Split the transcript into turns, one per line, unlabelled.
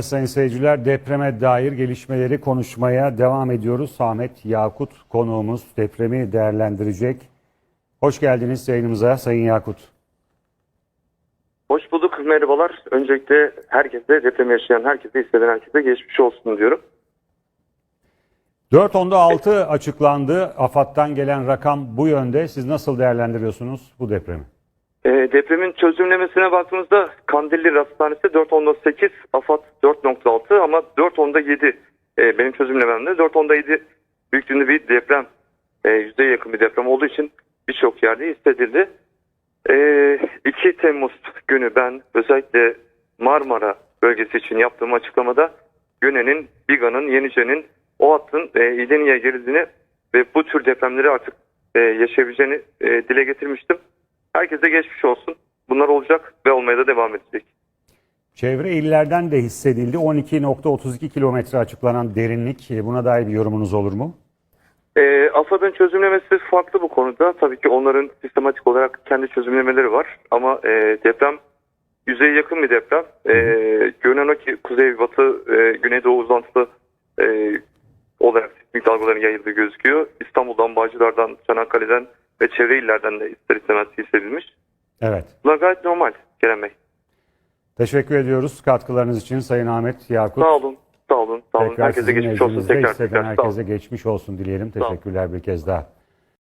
Sayın seyirciler depreme dair gelişmeleri konuşmaya devam ediyoruz. Ahmet Yakut konuğumuz depremi değerlendirecek. Hoş geldiniz yayınımıza Sayın Yakut.
Hoş bulduk, merhabalar. Öncelikle herkese, deprem yaşayan herkese, hisseden herkese geçmiş olsun diyorum.
4.10'da 6 açıklandı. AFAD'dan gelen rakam bu yönde. Siz nasıl değerlendiriyorsunuz bu depremi?
Ee, depremin çözümlemesine baktığımızda Kandilli Hastanesi 4.8, AFAD 4.6 ama 4.7 e, benim çözümlememde 4.7 büyüklüğünde bir deprem, e, yüzeye yakın bir deprem olduğu için birçok yerde hissedildi. E, 2 Temmuz günü ben özellikle Marmara bölgesi için yaptığım açıklamada Göne'nin, Biga'nın, Yenice'nin o hattın e, İdeni'ye girildiğini ve bu tür depremleri artık e, yaşayabileceğini e, dile getirmiştim. Herkese geçmiş olsun. Bunlar olacak ve olmaya da devam edecek.
Çevre illerden de hissedildi. 12.32 kilometre açıklanan derinlik. Buna dair bir yorumunuz olur mu?
E, AFAD'ın çözümlemesi farklı bu konuda. Tabii ki onların sistematik olarak kendi çözümlemeleri var. Ama e, deprem yüzeye yakın bir deprem. E, görünen o ki kuzey batı e, güneydoğu uzantılı e, olarak sismik dalgaların yayıldığı gözüküyor. İstanbul'dan, Bağcılar'dan, Çanakkale'den ve çevre illerden de ister istemez hissedilmiş.
Evet.
Bunlar gayet normal Kerem Bey.
Teşekkür ediyoruz katkılarınız için Sayın Ahmet Yakut.
Sağ olun, sağ olun, sağ olun.
Tekrar
Herkese geçmiş olsun tekrar tekrar.
Herkese geçmiş olsun dileyelim. Teşekkürler bir kez daha.